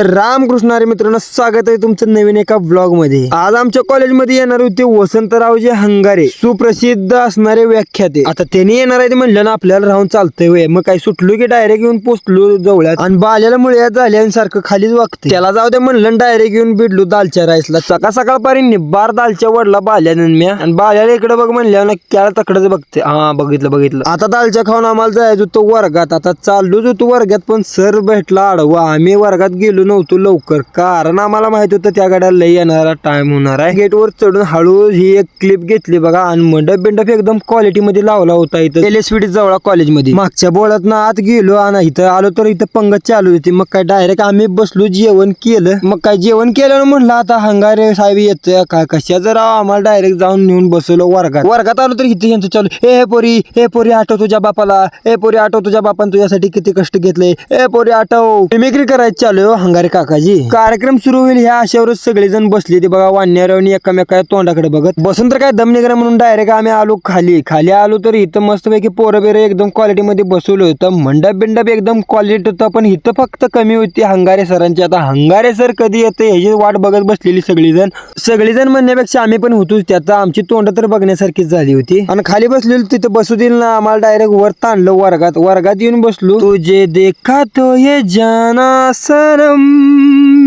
तर रामकृष्णारे मित्रांनो स्वागत आहे तुमचं नवीन एका ब्लॉगमध्ये आज आमच्या कॉलेजमध्ये येणार होते वसंतरावजी हंगारे. सुप्रसिद्ध असणारे व्याख्याते. आता त्यांनी येणार आहे ते म्हणलं ना आपल्याला राहून चालतंय वय मग काय सुटलो की डायरेक्ट येऊन पोचलो जवळ्यात आणि बाल्याला मुळे झाल्या सारखं खालीच वागते त्याला जाऊ दे म्हणलं डायरेक्ट येऊन भेटलो दालच्या राईसला. सकाळ सकाळपर्यंत बार दालच्या वडला बाल्यानं म्या. आणि बाल्याला इकडे बघ म्हणल्या ना त्याला तकडच बघते हा बघितलं बघितलं. आता दालच्या खाऊन आम्हाला जायचं होतं वर्गात. आता चाललोच होतो वर्गात पण सर भेटला आडवा. आम्ही वर्गात गेलो नव्हतो लवकर. कारण आम्हाला माहीत होतं त्या गाड्या लई येणारा टाइम होणार आहे. गेटवर चढून हळू ही एक क्लिप घेतली बघा आणि मंडप बिंडप एकदम क्वालिटी मध्ये लावला होता इथं. एल एस जवळ कॉलेजमध्ये मागच्या बोळात ना आत गेलो आणि इथं आलो तर इथं पंगत चालू होती. मग काय डायरेक्ट आम्ही बसलो जेवण केलं. मग काय जेवण केलं म्हणलं आता हंगारे साहेब येतोय काय कशा जर आम्हाला डायरेक्ट जाऊन नेऊन बसवलं वर्गात. वर्गात आलो तर इथे यांचं चालू. हे हे पोरी हे पोरी आठव तुझ्या बापाला. हे पोरी आठव तुझ्या बापान तुझ्यासाठी किती कष्ट घेतले. हे पोरी आठव मिमिक्री करायची चालू हो, हंगार आहे हंगारे काकाजी. कार्यक्रम सुरू होईल ह्या आशेवरच सगळेजण बसले ते बघा वाण्यारावणी एकामेका तोंडाकडे बघत. बसून तर काय दम म्हणून डायरेक्ट आम्ही आलो खाली. खाली आलो तर इथं मस्तपैकी पोरं बिरं एकदम क्वालिटी मध्ये बसवलं होतं. मंडप बिंडप एकदम क्वालिटी होतं पण इथं फक्त कमी होती हंगारे सरांची. आता हंगारे सर कधी येते ह्याची वाट बघत बसलेली सगळीजण. सगळीजण म्हणण्यापेक्षा आम्ही पण होतोच त्यात आमची तोंड तर बघण्यासारखीच झाली होती. आणि खाली बसलेलो तिथं बसू दिल ना आम्हाला डायरेक्ट वर ताणलं वर्गात. वर्गात येऊन बसलो. तुझे देखा तो ये जाना सरम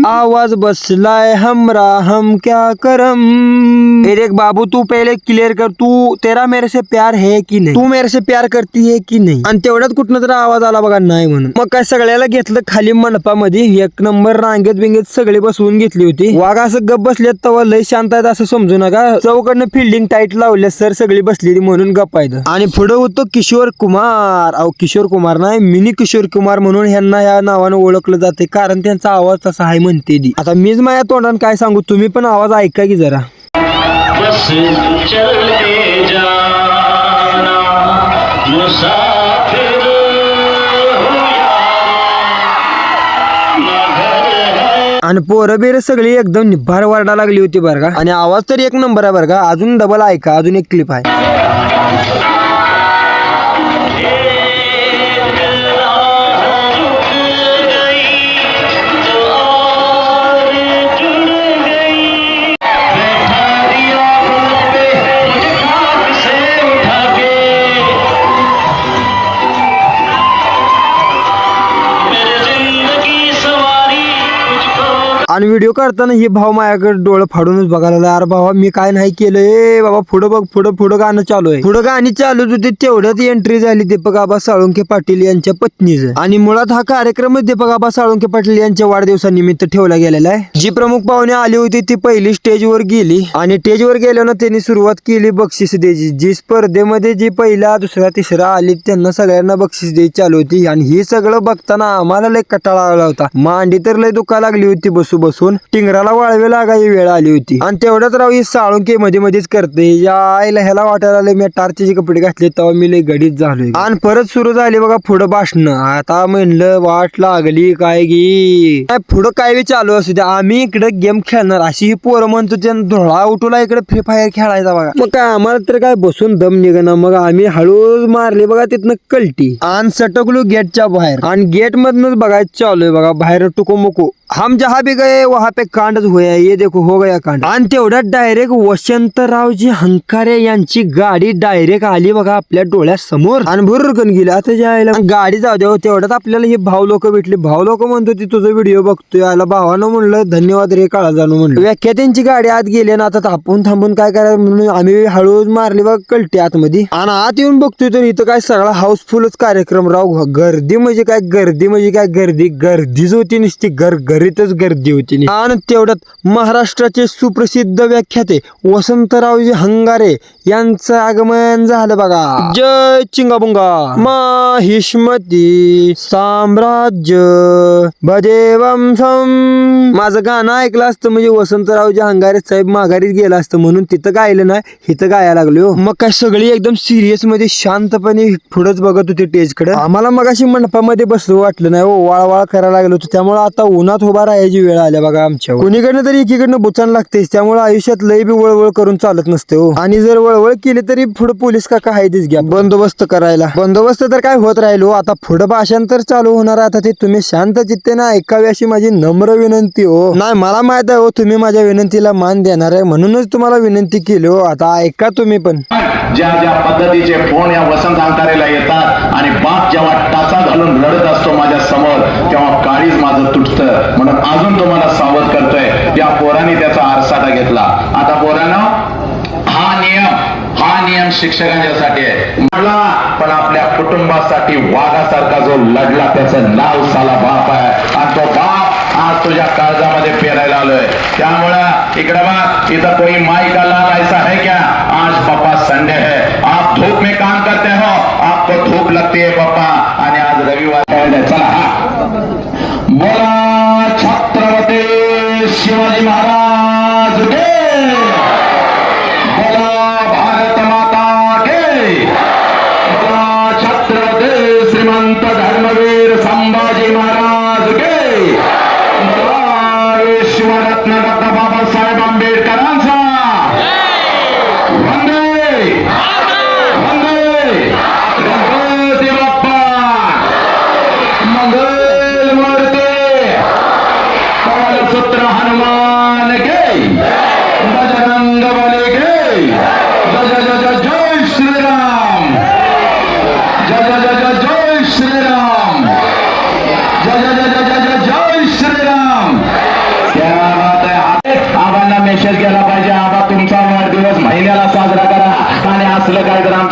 आवाज बसलाय हमरा हम क्या करम? एक बाबू तू पहिले क्लियर कर तू तेरा मेरे से प्यार है की नाही? तू मेरे से प्यार करती है की नाही? आणि तेवढ्यात कुठनं तर आवाज आला बघा नाही म्हणून. मग काय सगळ्याला घेतलं खाली मंडपामध्ये एक नंबर रांगेत बिंगेत सगळे बसवून घेतली होती. वाघ असं गप बसल्यात तेव्हा लय शांत आहेत असं समजू नका. चौकडनं फिल्डिंग टाईट लावल्या सर सगळी बसलेली म्हणून गप आहेत. आणि पुढे होतो किशोर कुमार. अहो किशोर कुमार नाही मिनी किशोर कुमार म्हणून ह्यांना या नावानं ओळखलं जाते. कारण त्यांचा आवाज तसा आहे म्हणते दी आता मीच माझ्या तोंडाने काय सांगू? तुम्ही पण आवाज ऐका की जरा. आणि पोरं बिरं सगळी एकदम निभार वारडा लागली होती बरं का? आणि आवाज तर एक नंबर आहे बरं का? अजून डबल ऐका अजून एक क्लिप आहे. आणि व्हिडिओ काढताना ही भाव माझ्याकडे डोळं फाडूनच बघायला लागला. अरे भावा मी काय नाही केलं. ए बाबा पुढं बघ पुढं पुढं गाणं चालू आहे. पुढं गाणी चालू होती तेवढ्यात एंट्री झाली दीपक आबा साळुंके पाटील यांच्या पत्नीचं. आणि मुळात हा कार्यक्रमच दीपक आबा साळुंके पाटील यांच्या वाढदिवसानिमित्त ठेवला गेलेला आहे. जी प्रमुख पाहुणे आली होती ती पहिली स्टेजवर गेली. आणि स्टेजवर गेल्यानं त्यांनी सुरुवात केली बक्षीस द्यायची. जी स्पर्धेमध्ये जी पहिला दुसरा तिसरा आली त्यांना सगळ्यांना बक्षीस द्यायची चालू होती. आणि हे सगळं बघताना आम्हाला लय कटाळा आला होता. मांडी तर लय दुखा लागली होती बसू बसून टिंगराला वाळवे लागायची वेळ आली होती. आणि तेवढ्याच राव ही साळुंके मध्ये मध्येच करते. या आईला ह्याला वाटायला लागले मी टारचे कपडे घातले तेव्हा मी लय गडीत झालोय. आणि परत सुरू झाली बघा पुढं भाषण. आता म्हणलं वाट लागली काय गी? काय पुढं काय बी चालू असू द्या. आम्ही इकडे गेम खेळणार. अशी ही पोरं म्हणतो त्या धोळा उठूला इकडे फ्री फायर खेळायचा बघा. मग काय आम्हाला तर काय बसून दम निघणं मग आम्ही हळूच मारले बघा तिथनं कलटी. आणि सटकलो गेटच्या बाहेर. आणि गेट मधनच बघायचं चालू आहे बघा. बाहेर टुको मुको. हम जहाँ भी गए वहाँ पे कांड हुआ ये देखो हो गया कांड। आणि तेवढ्यात डायरेक्ट वसंतरावजी हंकारे यांची गाडी डायरेक्ट आली बघा आपल्या डोळ्यासमोर. आणि भुरकन गेली. आता जायला गाडी जाऊ द्या हो, तेवढ्यात आपल्याला हे भाव लोक भेटले. भाव लोक म्हणतो ती तुझा व्हिडिओ बघतोय. आला भावानं म्हणलं धन्यवाद रे काळा जाणू म्हणलं. व्याख्या त्यांची गाडी आत गेली ना आता थांबून थांबून काय करायचं म्हणून आम्ही हळूहळू मारली बघ कलटी आतमध्ये. आणि आत येऊन बघतोय तर इथं काय सगळा हाऊसफुलच कार्यक्रम. राव गर्दी म्हणजे काय? गर्दी म्हणजे काय? गर्दी गर्दीच होती नुसती. गर्ग घरीतच गर्दी होती. आणि तेवढ्यात महाराष्ट्राचे सुप्रसिद्ध व्याख्याते वसंतरावजी हंगारे यांचं आगमन झालं बघा. जय चिंगाबुंगा. माहिष्मती साम्राज्य भदेवम सम माझं गाणं ऐकलं असतं म्हणजे वसंतरावजी हंगारे साहेब माघारीत गेलं असतं म्हणून तिथं गायलं नाही इथं गायला लागलो हो. मग काय सगळी एकदम सिरियसमध्ये शांतपणे पुढंच बघत होती टेजकडे आम्हाला मग अशी मंडपामध्ये बसलो वाटलं नाही हो वाळ वाळ करायला लागलो होतो. त्यामुळे आता उन्हात उभा राहायची वेळ आल्या बघा आमच्या कुणीकडनं तरी एकीकडनं बुचान लागतेच त्यामुळे आयुष्यात लय बी वळवळ करून चालत नसते हो. आणि जर वळवळ केली तरी पुढे पोलीस काका आहेतच घ्या. बंदोबस्त करायला. बंदोबस्त तर काय होत राहिलो आता पुढं भाषांतर चालू होणार आता ते तुम्ही शांत चित्तेनं ऐकावी अशी माझी नम्र विनंती हो. नाही मला माहीत आहे हो तुम्ही माझ्या विनंतीला मान देणार आहे. म्हणूनच तुम्हाला विनंती केली हो. आता ऐका तुम्ही पण. ज्या ज्या पद्धतीचे फोन या वसंत अंकारेला येतात आणि बाप जेव्हा टाचा घालून रडत असतो माझ्यासमोर तेव्हा काळीच माझं तुटतं. म्हणून अजून तुम्हाला सावध करतोय. या पोराने त्याचा आरसाटा घेतला. आता पोरानं हा नियम हा नियम शिक्षकांच्यासाठी आहे. पण आपल्या कुटुंबासाठी वाघासारखा जो लढला त्याचं नाव साला बाप आहे. आणि तो बाप आज तुझ्या काळजामध्ये पेरायला आलोय. त्यामुळं इकडे बघ इथं कोई माई का लाल ऐसा है क्या? आज पापा संडे है. आप धूप में काम करते हो आपको धूप लगती है पापा आणि आज रविवार चला हा. बोला छत्रपती शिवाजी महाराज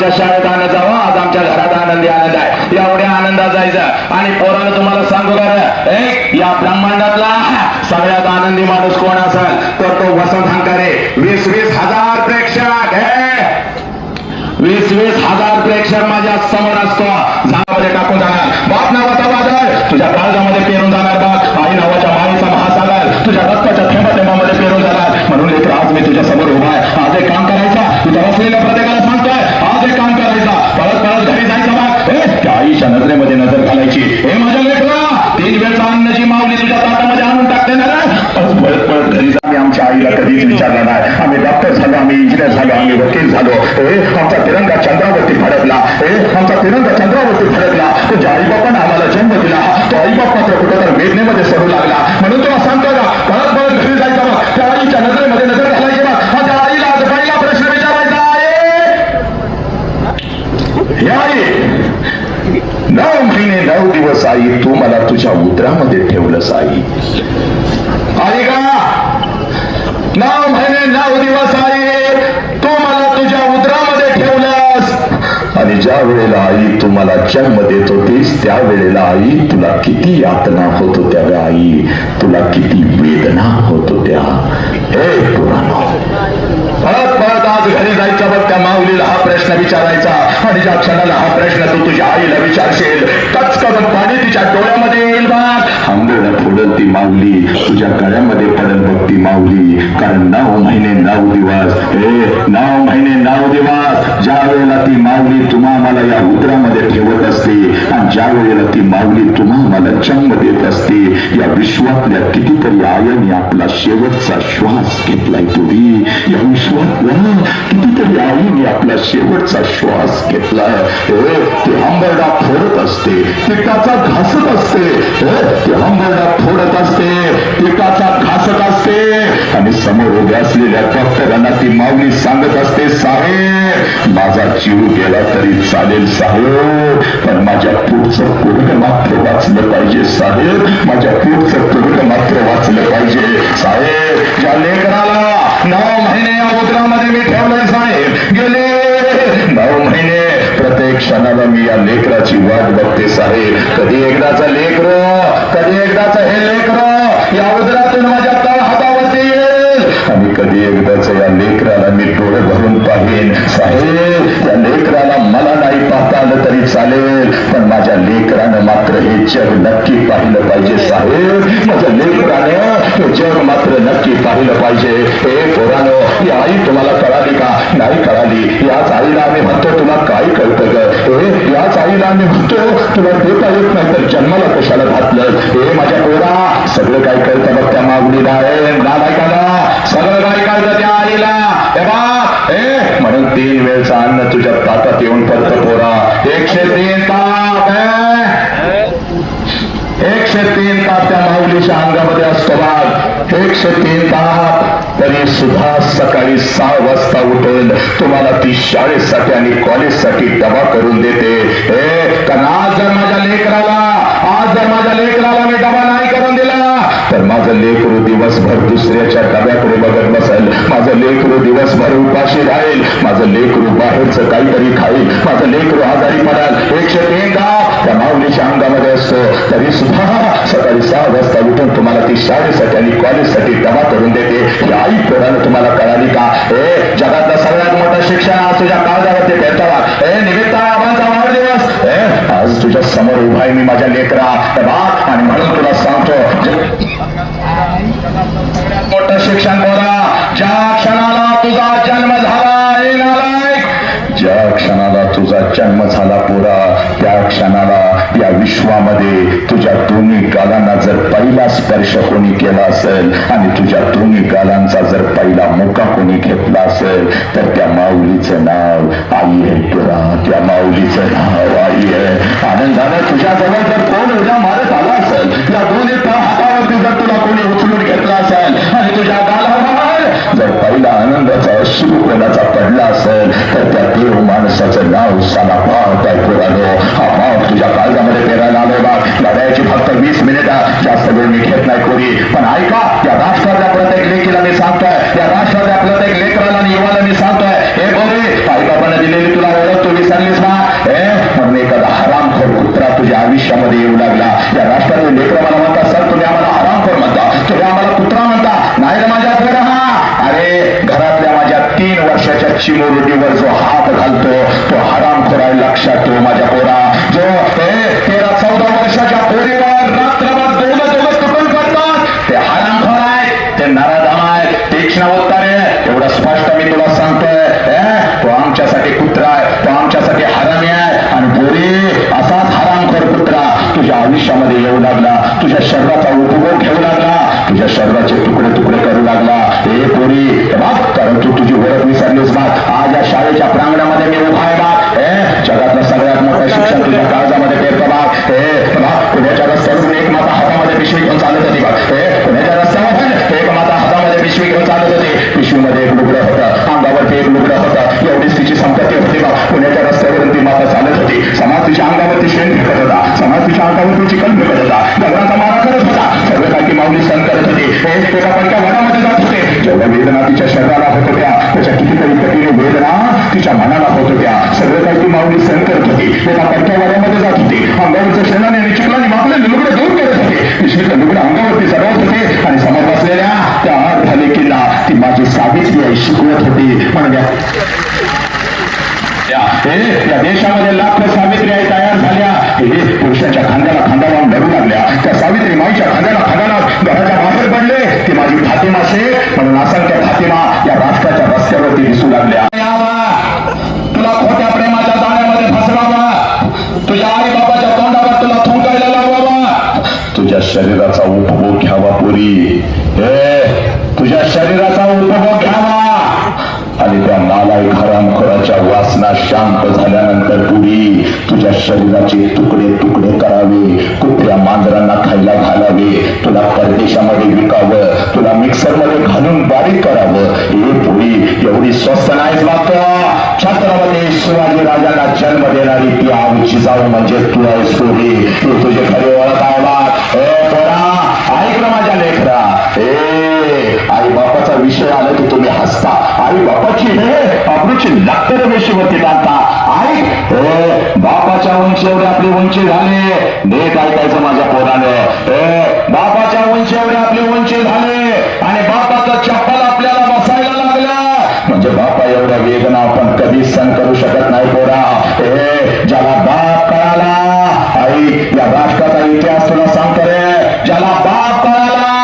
आमच्या शाळेत आनंद जावा हो. आज आमच्या घरात आनंदी आनंद आहे. एवढ्या आनंदात जायचं. आणि पोराला तुम्हाला सांगू का एक या ब्रह्मांडातला सगळ्यात आनंदी माणूस कोण असेल? तर तो वसंत हंकारे. वीस वीस हजार प्रेक्षक वीस वीस हजार प्रेक्षक माझ्यासमोर असतो. झाडामध्ये टाकून जाणार. बाप नावाचा वादळ. तुझ्या काळजामध्ये पेरून जाणार बाप. आई नावाच्या माईचा महासागर. तुझ्या रक्ताच्या थेंबा थेंबामध्ये पेरून जाणार. म्हणून लेकर आज मी तुझ्या समोर उभा आहे. आज एक काम करा तुझ्या बसलेल्या प्रत्येकाला सांगतोय आज एक काम करायचं पळत पळत घरी जायचं बाप हे त्या आईच्या नजरेमध्ये नजर घालायची हे माझ्या लेकरा तीन वेळचा अन्नची माऊली तुझ्या ताटामध्ये आणून टाकते ना रे? आज पळत पळत घरी जा. आम्ही आमच्या आईला कधीच नाही. आम्ही डॉक्टर झालो आम्ही इंजिनियर झालो आम्ही वकील झालो. हे आमचा तिरंगा चंद्रावरती फडकला हे आमचा तिरंगा चंद्रावरती फडकला तुझ्या आईबापानं आम्हाला जन्म दिला. तो आईबाप मात्र कुठं वेदनेमध्ये सरू लागला. म्हणून तुला सांगतो ना परत परत घरी जायचं बघ. त्या आईच्या नजरेमध्ये नजर घालायची बघ. त्या आईला आज पहिला प्रश्न विचारायचा आहे. हे आई नऊ महिने नऊ दिवस आई तू मला तुझ्या उदरामध्ये ठेवलंस आई. आई का नऊ महिने नऊ दिवस आई तू मला तुझ्या उदरामध्ये ठेवलास. आणि ज्या वेळेला आई तू मला जन्म देत होतीस त्या वेळेला आई तुला किती यातना होत होत्या ग आई? तुला किती वेदना होत होत्या. हे पुराणो. परत परत आज घरी जायचं बघ त्या माऊलीला हा प्रश्न विचारायचा. आणि ज्या क्षणाला हा प्रश्न तू तुझ्या आईला विचारशील कचकन पाणी तिच्या डोळ्यामध्ये येईल बा आंगण फुडल ती माऊली तुझ्या गळ्यामध्ये पडल बघ. ती माऊली. कारण नऊ महिने नऊ दिवस हे नऊ महिने नऊ दिवस ज्या वेळेला ती माऊली तुम्हा मला या उदरामध्ये ठेवत असते आणि ज्या वेळेला ती माऊली तुम्हा मला जन्म देत असते या विश्वातल्या कितीतरी आयाने आपला शेवटचा श्वास घेतलाय तुम्ही. या विश्वातल्या कितीतरी आईने आपला शेवटचा श्वास घेतला ते आंबरडा फोडत असते पिकाचा घासत असते. ते आंबरडा फोडत असते पिकाचा घासत असते आणि समोर उभ्या असलेल्या डॉक्टरांना ती माऊली सांगत असते साहेब माझा जीव गेला तरी चालेल साहेब पण माझ्या पुढचं पुढं मात्र वाचलं पाहिजे साहेब. माझ्या पुढचं पुढं मात्र वाचलं पाहिजे साहेब. ज्या लेकराला नऊ महिने या उदरामध्ये मी ठेवलंय साहेब गेले. नऊ महिने प्रत्येक क्षणाला मी या लेकराची वाट बघते साहेब. कधी एकदाचा लेकर कधी एकदाचा हे लेकर या उदरातून माझ्या तळ हातावरती आणि कधी एकदाच या लेकराला मी डोळे भरून पाहिन. साहेब त्या लेकराला मला नाही पाहता आलं तरी चालेल पण माझ्या लेकरानं मात्र हे जग नक्की पाहिलं पाहिजे साहेब. माझं लेकरानं हे जग मात्र नक्की पाहिलं पाहिजे. हे पोरानं आई तुम्हाला कळा का नाही कळाली. याच आईला आम्ही म्हणतो तुला काय कळतं ग? हे याच आईला आम्ही म्हणतो तुला देता येत नाही तर जन्माला कशाला घातलं हे माझ्या पोरा सगळं काय कळतं बघ त्या माऊलीला. हे नालायकाला सगळं काय कळतं त्या आईला. हे बा हे म्हणून तीन वेळचं अन्न तुझ्या ताटात येऊन पडतं पोरा. एकशे तीन तास हे? एकशे त्या माऊलीच्या अंगामध्ये असतो भाग एकशे तीन ताप तरी सुद्धा सकाळी सहा वाजता उठून तुम्हाला ती शाळेसाठी आणि कॉलेजसाठी डबा करून देते. ए कारण आज जर माझ्या लेकराला आज जर माझ्या लेकराला मी डबा नाही करून दिला. तर माझं लेकरू दिवसभर दुसऱ्याच्या डब्याकडे बघत बसेल. माझं लेकरू दिवसभर उपाशी राहील. माझं लेकरू बाहेरचं काहीतरी खाईल. माझं लेकरू आजारी पडाल. एकशे तीन त्या माऊलीच्या अंगामध्ये असतो. तरी सुद्धा सकाळी सहा वाजता उठून तुम्हाला ती शाळेसाठी आणि कॉलेजसाठी डबा करून देते. ही आई पोरानं तुम्हाला कळाली का? हे जगातला सगळ्यात मोठा शिक्षण आज तुझ्या काळजावरती भेटावा हे निमित्त आबांचा वाढदिवस. समोर उभा आहे मी माझ्या लेकरा हे बा आणि म्हणून तुला सांगतो मोठं शिक्षण बोला ज्या क्षणाला तुझा जन्म झाला ज्या क्षणाला तुझा जन्म झाला पोरा त्या क्षणाला या विश्वामध्ये तुझ्या दोन्ही गालांना जर पहिला स्पर्श कोणी केला असेल आणि तुझ्या दोन्ही गालांचा जर पहिला मुका कोणी घेतला असेल तर त्या माऊलीचं नाव आई आहे पोरा त्या माऊलीचं नाव आई आहे. आनंदानं तुझ्या जवळ जर कोण उद्या मारत आला असेल या दोन्ही हातावरती जर तुला कोणी आनंदाचा कोणाचा पडला असेल तर त्या देव माणसाचं नाव साला पाव काय पुरालो हा पाव तुझ्या काळजामध्ये पेरायला आलोय बा. लढायची फक्त वीस मिनिटं. जास्त वेळ मी घेत नाही कोणी. पण ऐका या राष्ट्राच्या प्रत्येक लेखीला मी सांगतोय. या राष्ट्राच्या प्रत्येक लेकराला आणि युवाला मी सांगतोय. हे बोरे आई बाबाने दिलेली तुला ओळख तू विसरलीस ना हे? म्हणून एखादा हरामखोर कुत्रा तुझ्या आयुष्यामध्ये येऊ लागला. या राष्ट्राचे लेकर मला म्हणतात सर तुम्ही आम्हाला हरामखोर म्हणता. तुम्ही आम्हाला कुत्रा म्हणता नाही रे माझ्या पोरं हा अरे घरातल्या माझ्या तीन वर्षाच्या चिमुरडीवर जो हात घालतो तो हराम खोराय लक्षात ठेव माझ्या पोरा. जो तेरा चौदा वर्षाच्या पोरीवर रात्रभर दोन दिवस तुटून करतात ते हरामखोर आहे ते नराधम आहे तीक्ष्ण उत्तर आहे एवढं स्पष्ट मी तुला सांगतोय. तो आमच्यासाठी कुत्रा आहे तो आमच्यासाठी हरामी आहे. आणि पोरी असाच हरामखोर कुत्रा. तुझ्या आयुष्यामध्ये येऊ लागला. तुझ्या शरीराचा उपभोग घेऊ लागला. तुझ्या शरीराचे तुकडे तुकडे करू लागला. हे पोरी हे कारण तू तुझी ओळख विसरलीस बघ आज या शाळेच्या प्रांगणामध्ये मी उभा आहे बघ हे जगातलं सगळ्यात मोठं शिक्षण तुझ्या काळजामध्ये पेरतं बघ हे बघ पुण्याच्या रस्त्यावर एक माता हातामध्ये पिशवी घेऊन चालत होती बघ हे पुण्याच्या रस्त्यावर एक माता हातामध्ये पिशवी घेऊन चालत होती. पिशवीमध्ये एक लुगडं होतं. अंगावरती एक लुगडं होतं. एवढीच तिची संपत्ती होती बघ पुण्याच्या रस्त्यावरून ती माता चालत होती. समाज तिच्या अंगावरती समाजाच्या फेकत होता समाज अंगावरती चिकन फेकत होता. दगडाचा मारा करत होता. सर्व काही माऊली सण करत होते. हे एका पडक्या वनामध्ये जात होते. जेवढ्या वेदना तिच्या शरीराला होत होत्या त्याच्या कितीतरी पटीने वेदना तिच्या मनाला होत होत्या. सर्व काही ती माऊली सण करत होती. एका पडक्या वनामध्ये जात होती. अंगावरच्या शेणाने आणि चिखलाने मापले लुगडं दूर करत होते. पिशवीचं लुगडं अंगावरती चढवत होते आणि समोर बसलेल्या त्या अर्धा लेकीला ती माझी सावित्री आई शिकवत होती. म्हणजे या देशामध्ये लाखो सावित्री आहेत तयार हे पुरुषाच्या खांद्याला खांदा लावून लढू लागल्या. त्या सावित्री माईच्या खांद्याला खांदा घराच्या बाहेर पडले. ती माझी फातिमा शेख म्हणून असंख्य फातिमा या राष्ट्राच्या रस्त्यावरती दिसू लागल्या. तुला खोट्या प्रेमाच्या जाण्यामध्ये फसवावा. तुझ्या आई बाबाच्या तोंडावर तुला थुंकायला लावावा. तुझ्या शरीराचा उपभोग घ्यावा पुरी. हे तुझ्या शरीराचा उपभोग घ्यावा. आणि त्या नालायक हरामखोराच्या वासना शांत झाल्यानं शरीराचे तुकडे तुकडे करावे. कुत्र्या मांजरांना खायला घालावे. तुला परदेशामध्ये विकावं. तुला मिक्सरमध्ये घालून बारीक करावं. हे पोळी एवढी स्वस्त नाहीच मागतो छत्रपती शिवाजी राजांना जन्म देणारी ती आमची जाऊ म्हणजे तू आहेस पुरी तू तुझे खरे ओळख आहे बा. ऐक ना माझ्या लेकरा. ए आई बापाचा विषय आला की तुम्ही हसता. आई बापाची हे अब्रूची लागतं वेशीवरती टाकता आई ए बापाच्या उंची एवढे आपली उंची झाले. देत ऐकायचं माझ्या पोराने. ए बापाच्या उंची एवढे आपली उंची झाले. आणि बापाचा चप्पल आपल्याला बसायला लागला. म्हणजे बापा एवढ्या वेदना आपण कधीच सण करू शकत नाही पोरा. ए ज्याला बाप कळाला आई या राष्ट्राचा इतिहास तुला सांगतो रे. ज्याला बाप कळाला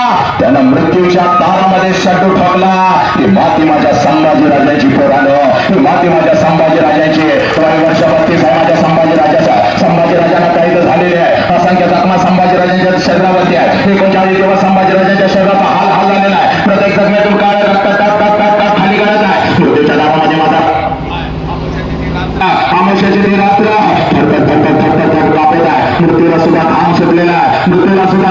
त्यानं मृत्यूच्या दारामध्ये सड्डू ठोकला. ती माती माझ्या संभाजी राजाची पोरानं. ती माती माझ्या संभाजी राजाची. वय वर्ष बत्तीस आहे माझ्या संभाजी राजाचा संभाजी राजाला काही तर झालेले आहे. असंख्य जखमा संभाजी राजाच्या शरीरावरती आहे एकोणचाळीस दिवस संभाजी राजाच्या शरीराचा हाल हाल झालेला आहे. प्रत्येक जखमेतून काळ खाली गळत आहे. मृत्यूच्या दारामध्ये माझा आमुष्याची ती रात्र थरथर थरथर थरथर थर कापत आहे. मृत्यूला सुद्धा घाम सुटलेला आहे. मृत्यूला सुद्धा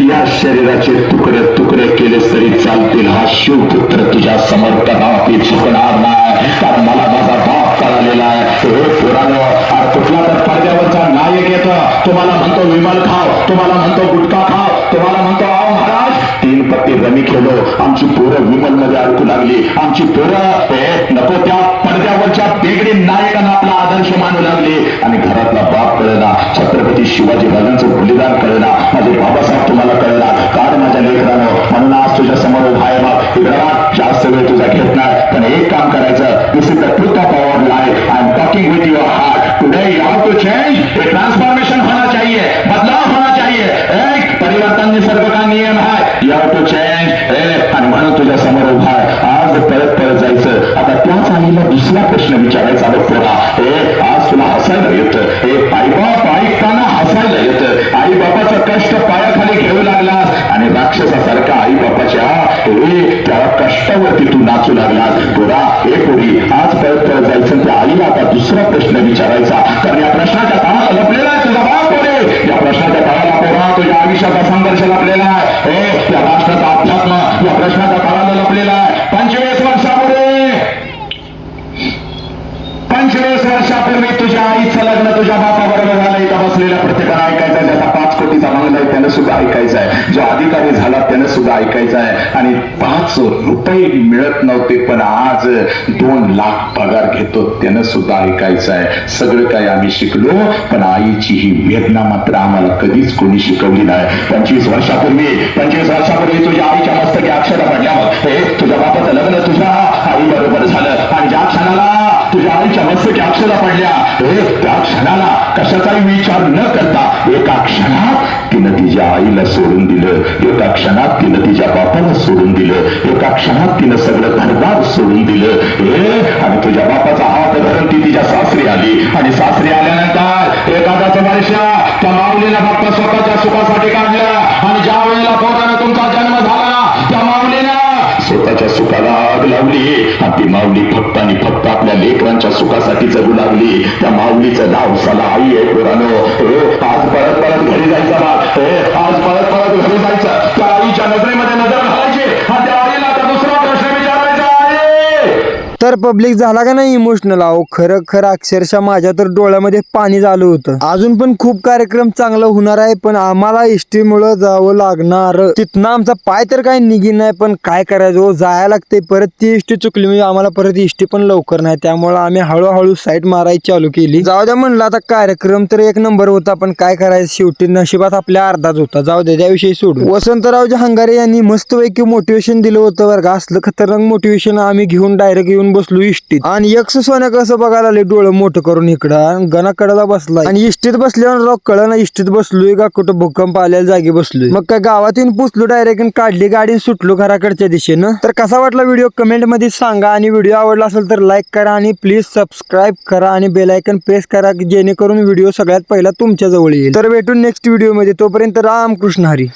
या शरीराचे तुकडे तुकडे केले तरी चालतील. हा शिवपुत्र तुझ्या समोर चुकणार नाही. कारण मला माझा बाप कळालेला आहे. हे पुराणं कुठला तर पडद्यावरचा नायक येतो. तुम्हाला म्हणतो विमल खाव तुम्हाला म्हणतो गुटखा खाव तुम्हाला म्हणतो तीन रमी खेळलो. आमची पोरं विमलमध्ये अडकू लागली. आमची पोरं नको त्या पडद्यावरच्या पेगडी नायकांना आपला आदर्श मानू लागले. आणि घरातला बाप कळला छत्रपती शिवाजी राजांचं बलिदान कळला माझे बाबासाहेब तुम्हाला कळला काढ माझ्या लेकरानं. म्हणून आज तुझ्या समोर उभा आहे बघ जास्त वेळ तुझा घेत नाही. पण एक काम करायचं दिस तुझ्या समोर उभा आहे. आज परत परत जायचं. आता त्याच आईला दुसरा प्रश्न विचारायचा बघ पोरा हे आज तुला हसायला येतं. हे आईबाप ऐकताना हसायला येतं. आई बापाचं कष्ट पायाखाली घेऊ लागलास. आणि राक्षसासारखा आई बापाच्या त्या कष्टावरती तू नाचू लागलास. पोरा हे पोरी आज परत पाच रुपये मिळत नव्हते पण आज दोन लाख पगार घेतो त्यानं सुद्धा ऐकायचं आहे. सगळं काय आम्ही शिकलो पण आईची ही वेदना मात्र आम्हाला कधीच कोणी शिकवली नाही. पंचवीस वर्षापूर्वी पंचवीस वर्षापूर्वी तुझ्या आईच्या मस्तकी अक्षर पडल्यावर हे तुझ्या बापाचं लग्न तुझ्या आई बरोबर झालं. आणि ज्या क्षणाला तुझ्या आईच्या मस्तकी अक्षरा पडल्या. हे त्या क्षणाला कशाचाही विचार न करता एका क्षणात तिनं तिच्या आईला सोडून दिलं. एका क्षणात तिनं तिच्या बापाला सोडून दिलं. एका क्षणात तिनं सगळं घरदार सोडून दिलं. हे आणि तुझ्या बापाचा हात धरून ती तिच्या सासरी आली. आणि सासरी आल्यानंतर एखादाचा वर्ष त्या माऊलीला फक्त स्वतःच्या सुखासाठी काढलं. आणि ज्या वेळेला पोरानं तुमचा जन्म झाला स्वतःच्या सुखाला आग लावली. आणि ती माऊली फक्त आणि फक्त आपल्या लेकरांच्या सुखासाठी जगू लागली. त्या माऊलीचं नाव साला आई आहे पोरानो आज परत परत घरी जायचा आज परत परत घरी जायचं. त्या आईच्या नजरेमध्ये नजर घालायची आणि त्या आईला आता दुसरा प्रश्न विचारायचा आहे तर पब्लिक झाला का नाही इमोशनल अहो खरं खरं अक्षरशः माझ्या तर डोळ्यामध्ये पाणी झालं होतं. अजून पण खूप कार्यक्रम चांगला होणार आहे पण आम्हाला एसटी मुळे जावं लागणार. तिथनं आमचा पाय तर काही निघी नाही पण काय करायचं? हो जायला लागते परत ती एसटी चुकली म्हणजे आम्हाला परत एसटी पण लवकर नाही. त्यामुळे आम्ही हळूहळू साईड मारायची चालू केली. जाऊ द्या म्हणलं आता कार्यक्रम तर एक नंबर होता पण काय करायचं? शेवटी नशिबात आपल्या अर्धाच होता. जाऊ द्या त्याविषयी सोडू. वसंतराव हंगारे यांनी मस्तपैकी मोटिवेशन दिलं होतं वर्ग असलं खतरनाक मोटिवेशन आम्ही घेऊन डायरेक्ट येऊन बसलो इष्टीत. आणि यक्ष सोन्या कसं बघायला आले डोळं मोठं करून इकडं. आणि गणाकडाला बसला आणि इष्टीत बसल्यावर रॉक कळ ना इष्टीत बसलोय का कुठं भूकंप आलेल्या जागी बसलोय. मग काय गावातून पुसलो डायरेक्ट काढली गाडी सुटलो घराकडच्या दिशेनं. तर कसा वाटला व्हिडिओ? कमेंटमध्ये सांगा. आणि व्हिडिओ आवडला असेल तर लाईक करा आणि प्लीज सबस्क्राईब करा आणि बेलायकन प्रेस करा जेणेकरून व्हिडिओ सगळ्यात पहिला तुमच्या जवळ येईल. तर भेटून नेक्स्ट व्हिडिओमध्ये. तोपर्यंत रामकृष्ण हरी.